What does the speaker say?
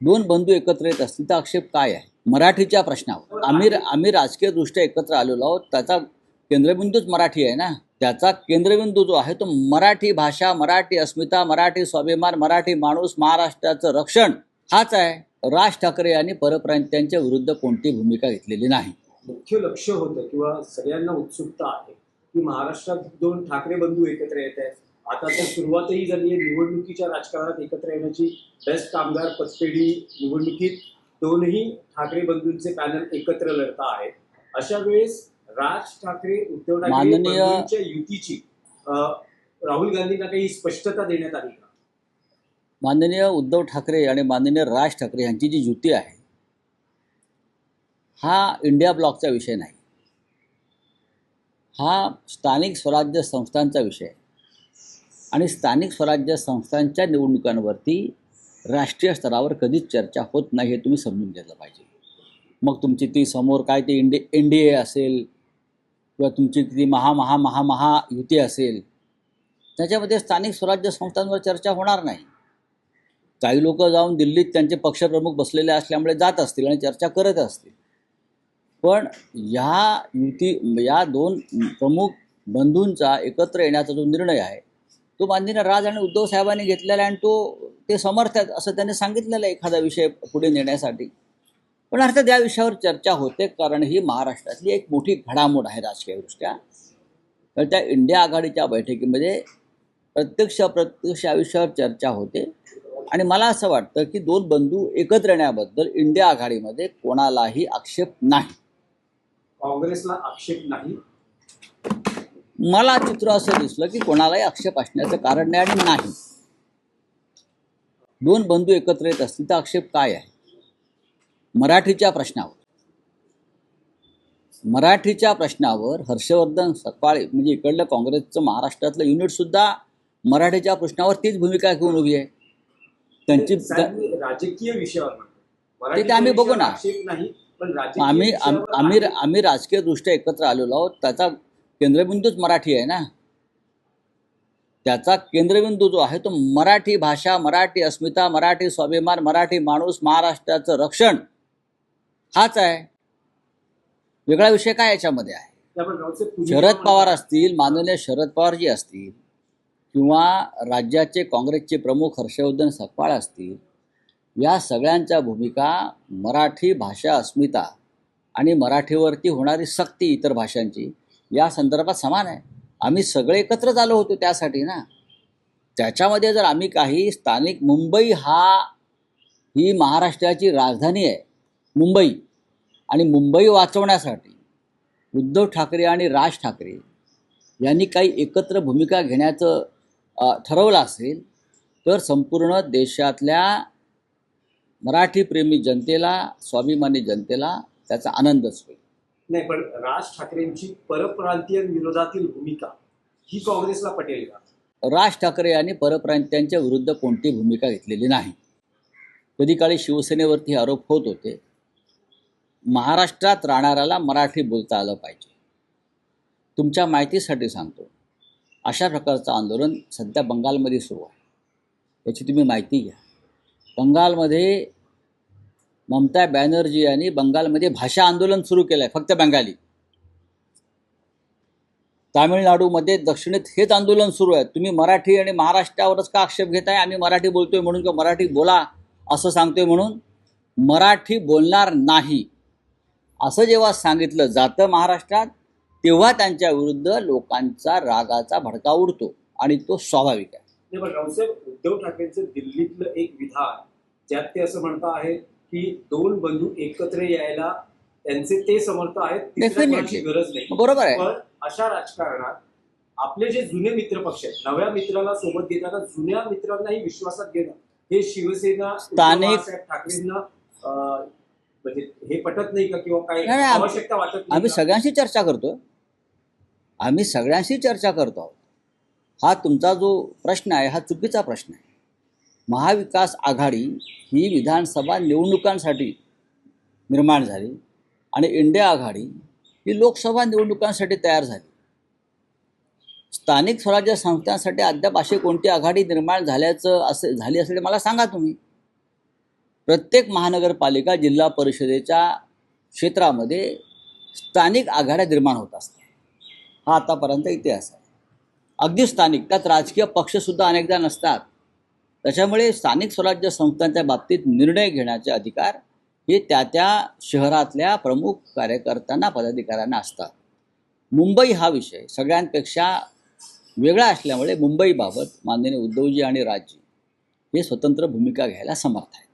दोन बंधू एकत्र येत असतील तर आक्षेप काय आहे? मराठीच्या प्रश्नावर. आम्ही आम्ही राजकीयदृष्ट्या एकत्र आलेलो आहोत. त्याचा केंद्रबिंदूच मराठी आहे ना? त्याचा केंद्रबिंदू जो आहे तो मराठी भाषा मराठी अस्मिता मराठी स्वाभिमान मराठी माणूस महाराष्ट्राचं रक्षण हाच आहे. राज ठाकरे यांनी परप्रांत्यांच्या विरुद्ध कोणती भूमिका घेतलेली नाही. मुख्य लक्ष होतं किंवा सगळ्यांना उत्सुकता आहे की महाराष्ट्रात दोन ठाकरे बंधू एकत्र येत आहेत. आता तर सुरुवातही झाली आहे. निवडणुकीच्या राजकारणात एकत्र येण्याची बेस्ट कामगार पतपेढी निवडणुकीत दोनही ठाकरे बंधूंचे पॅनल एकत्र लढता आहेत. अशा वेळेस राज ठाकरे उद्धव ठाकरे युतीची राहुल गांधींना काही स्पष्टता देण्यात आली का? माननीय उद्धव ठाकरे आणि माननीय राज ठाकरे यांची जी युती आहे हा इंडिया ब्लॉकचा विषय नाही. हा स्थानिक स्वराज्य संस्थांचा विषय आहे. आणि स्थानिक स्वराज्य संस्थांच्या निवडणुकांवरती राष्ट्रीय स्तरावर कधीच चर्चा होत नाही हे तुम्ही समजून घेतलं पाहिजे. मग तुमची ती समोर काय ती इंडे एन डी ए असेल किंवा तुमची ती महा महा महा महा युती असेल त्याच्यामध्ये स्थानिक स्वराज्य संस्थांवर चर्चा होणार नाही. काही लोक जाऊन दिल्लीत त्यांचे पक्षप्रमुख बसलेले असल्यामुळे जात असतील आणि चर्चा करत असतील. पण ह्या युती या दोन प्रमुख बंधूंचा एकत्र येण्याचा जो निर्णय आहे तो माननीय राज आणि उद्धव साहेबांनी घेतलेला आहे आणि तो ते समर्थ आहेत असं त्यांनी सांगितलेलं आहे एखादा विषय पुढे नेण्यासाठी. पण अर्थात या विषयावर चर्चा होते कारण ही महाराष्ट्रातली एक मोठी घडामोड आहे राजकीयदृष्ट्या. तर त्या इंडिया आघाडीच्या बैठकीमध्ये प्रत्यक्ष अप्रत्यक्ष या विषयावर चर्चा होते. आणि मला असं वाटतं की दोन बंधू एकत्र येण्याबद्दल इंडिया आघाडीमध्ये कोणालाही आक्षेप नाही. काँग्रेसला आक्षेप नाही. मला चित्र असं दिसलं की कोणालाही आक्षेप असण्याचं कारण नाही आणि नाही दोन बंधू एकत्र येत असतील तर आक्षेप काय आहे मराठीच्या प्रश्नावर मराठीच्या प्रश्नावर हर्षवर्धन सकाळी म्हणजे इकडलं काँग्रेसचं महाराष्ट्रातलं युनिटसुद्धा मराठीच्या प्रश्नावर तीच भूमिका घेऊन उभी आहे त्यांची राजकीय विषयावर. ते- आम्ही बघू ना. आम्ही आम्ही. आम्ही राजकीयदृष्ट्या एकत्र आलेलो आहोत त्याचा केंद्रबिंदूच मराठी आहे ना? त्याचा केंद्रबिंदू जो आहे तो मराठी भाषा मराठी अस्मिता मराठी स्वाभिमान मराठी माणूस महाराष्ट्राचं रक्षण हाच आहे. वेगळा विषय काय याच्यामध्ये आहे? शरद पवार असतील माननीय शरद पवारजी असतील किंवा राज्याचे काँग्रेसचे प्रमुख हर्षवर्धन सकपाळ असतील या सगळ्यांच्या भूमिका मराठी भाषा अस्मिता आणि मराठीवरती होणारी सक्ती इतर भाषांची या संदर्भात समान आहे. आम्ही सगळे एकत्रच आलो होतो त्यासाठी ना. त्याच्यामध्ये जर आम्ही काही स्थानिक मुंबई हा ही महाराष्ट्राची राजधानी आहे मुंबई. आणि मुंबई वाचवण्यासाठी उद्धव ठाकरे आणि राज ठाकरे यांनी काही एकत्र भूमिका घेण्याचं ठरवलं असेल तर संपूर्ण देशातल्या मराठीप्रेमी जनतेला स्वाभिमानी जनतेला त्याचा आनंदच होईल. नाही पण राज ठाकरेंची परप्रांतीय विरोधातील भूमिका ही काँग्रेसला पटेल का? राज ठाकरे यांनी परप्रांत्यांच्या विरुद्ध कोणती भूमिका घेतलेली नाही? कधी काळी शिवसेनेवरती आरोप होत होते. महाराष्ट्रात राहणाऱ्याला मराठी बोलता आलं पाहिजे. तुमच्या माहितीसाठी सांगतो. अशा प्रकारचं आंदोलन सध्या बंगालमध्ये सुरू आहे. याची तुम्ही माहिती घ्या. बंगालमध्ये ममता बॅनर्जी यांनी बंगालमध्ये भाषा आंदोलन सुरू केलं आहे फक्त बंगाली. तामिळनाडूमध्ये दक्षिणेत हेच आंदोलन सुरू आहे. तुम्ही मराठी आणि महाराष्ट्रावरच का आक्षेप घेताय? आम्ही मराठी बोलतोय म्हणून किंवा मराठी बोला असं सांगतोय म्हणून? मराठी बोलणार नाही. असं जेव्हा सांगितलं जातं महाराष्ट्रात तेव्हा त्यांच्या विरुद्ध लोकांचा रागाचा भडका उडतो आणि तो स्वाभाविक आहे. उद्धव ठाकरेंचं दिल्लीतलं एक विधान ज्यात ते असं म्हणता आहे की दोन बंधू एकत्र यायला त्यांचे ते समर्थ आहेत तिसऱ्या. कोणाची गरज नाही. बरोबर आहे. पण अशा राजकारणात आपले जे जुने मित्र पक्ष आहेत नव्या मित्राला सोबत घेताना जुन्या मित्रांनाही विश्वासात घेणं हे शिवसेना ठाकरेंना म्हणजे हे पटत नाही का किंवा काय आवश्यकता वाटत नाही आम्ही? सगळ्यांशी चर्चा करतो आम्ही सगळ्यांशी चर्चा करतो आहोत. हा तुमचा जो प्रश्न आहे हा चुकीचा प्रश्न आहे. महाविकास आघाडी ही विधानसभा निवडणुकांसाठी निर्माण झाली आणि इंडिया आघाडी ही लोकसभा निवडणुकांसाठी तयार झाली. स्थानिक स्वराज्य संस्थांसाठी अद्याप अशी कोणती आघाडी निर्माण झाल्याचं असे झाली असेल मला सांगा तुम्ही. प्रत्येक महानगरपालिका जिल्हा परिषदेच्या क्षेत्रामध्ये स्थानिक आघाड्या निर्माण होत असतात. हा आतापर्यंत इतिहास आहे. अगदी स्थानिक त्यात राजकीय पक्षसुद्धा अनेकदा नसतात. त्याच्यामुळे स्थानिक स्वराज्य संस्थांच्या बाबतीत निर्णय घेण्याचे अधिकार हे त्या त्या शहरातल्या प्रमुख कार्यकर्त्यांना पदाधिकाऱ्यांना असतात. मुंबई हा विषय सगळ्यांपेक्षा वेगळा असल्यामुळे मुंबईबाबत माननीय उद्धवजी आणि राजजी हे स्वतंत्र भूमिका घ्यायला समर्थ आहे